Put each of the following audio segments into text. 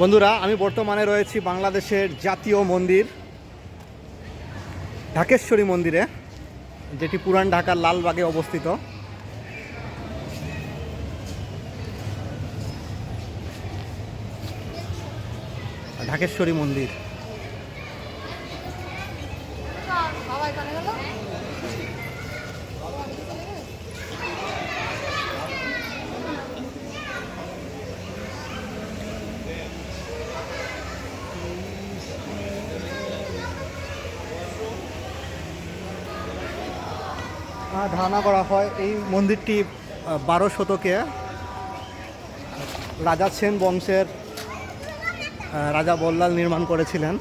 বন্ধুরা, আমি বর্তমানে রয়েছি বাংলাদেশের জাতীয় মন্দির, ঢাকেশ্বরী মন্দিরে, যেটি পুরান ঢাকার লালবাগে অবস্থিত। ঢাকেশ্বরী মন্দির। ধারণা করা হয় এই মন্দিরটি বারো শতকে রাজা সেন বংশের রাজা বল্লাল নির্মাণ করেছিলেন।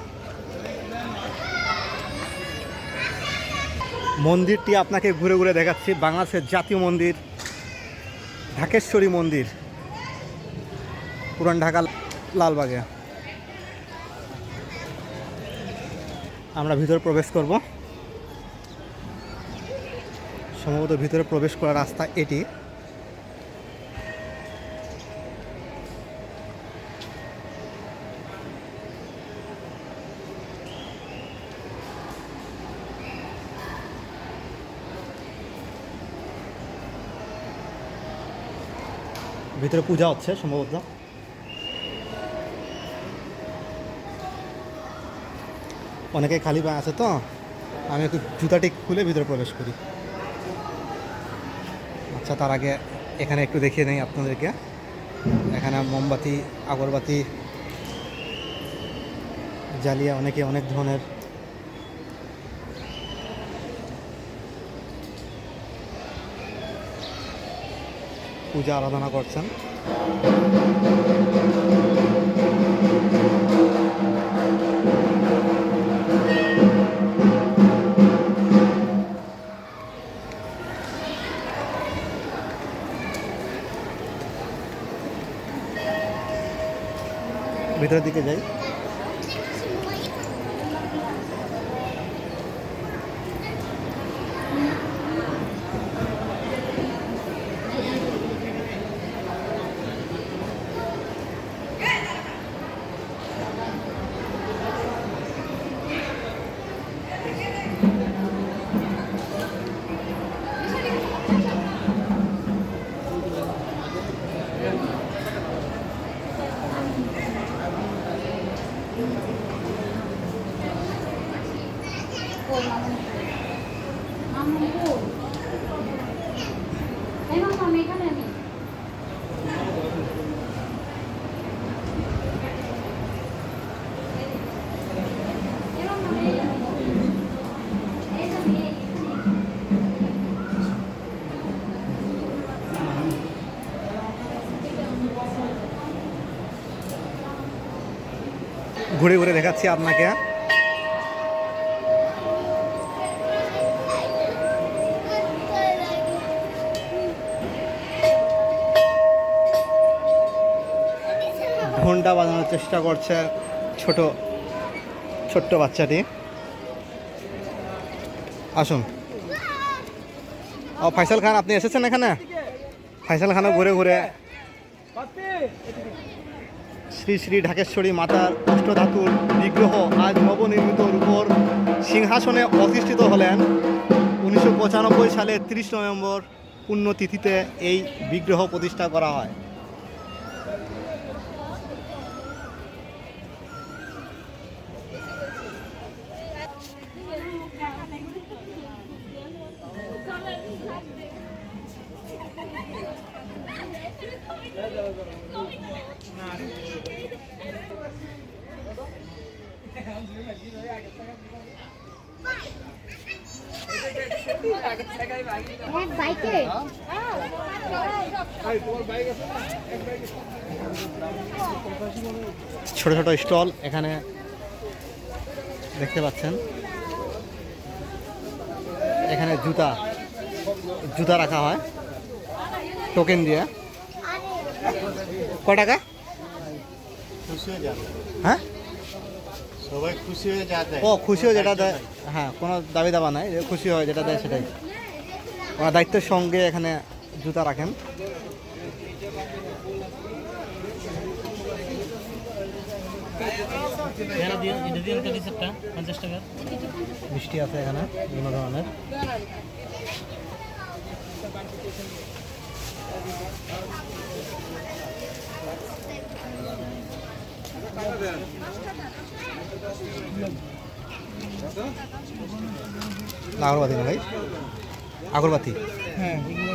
মন্দিরটি আপনাকে ঘুরে ঘুরে দেখাচ্ছি, বাংলাদেশের জাতীয় মন্দির, ঢাকেশ্বরী মন্দির, পুরান ঢাকা লালবাগে। আমরা ভিতরে প্রবেশ করব। সম্ভবত ভিতরে প্রবেশ করার রাস্তা এটি। ভিতরে পূজা হচ্ছে সম্ভবত। অনেকে খালি পায়ে আছে তো, আমি একটু জুতাটি খুলে ভিতরে প্রবেশ করি। আচ্ছা তার আগে এখানে একটু দেখিয়ে নেই আপনাদেরকে। এখানে মোমবাতি, আগরবাতি জ্বালিয়ে অনেকে অনেক ধরনের পূজা আরাধনা করছেন। ভিতরের দিকে যাই। কই মামু মামু কই এই মামু আমি এখানে আমি এই মামু আমি এখানে। এই যে আমি এখানে। ঘুরে ঘুরে দেখাচ্ছি আপনাকে। ঘণ্টা বাজানোর চেষ্টা করছে ছোট, ছোট্ট বাচ্চাটি। আসুন। ও, ফাইসাল খান, আপনি এসেছেন এখানে? ফাইসাল খানও ঘুরে ঘুরে শ্রী শ্রী ঢাকেশ্বরী মাতার অষ্টধাতুর বিগ্রহ আজ নবনির্মিত রূপর সিংহাসনে অধিষ্ঠিত হলেন। উনিশশো পঁচানব্বই সালে তিরিশ নভেম্বর পুণ্যতিথিতে এই বিগ্রহ প্রতিষ্ঠা করা হয়। এক বাইকে। ছোট ছোট স্টল এখানে দেখতে পাচ্ছেন। এখানে জুতা জুতা রাখা হয় টোকেন দিয়ে। ক টাকা খুশি হয়ে যাবে। হ্যাঁ? সবাই খুশি হয়ে যাতে ও খুশিও যেটা দেয়। হ্যাঁ কোনো দাবি দাবা নাই। যে খুশি হয় যেটা দেয় সেটাই। ওনার দায়িত্বের সঙ্গে এখানে জুতা রাখেন। মিষ্টি আছে এখানে বিভিন্ন ধরনের। আগরবাতি না ভাই আগরবাতি হ্যাঁ এগুলো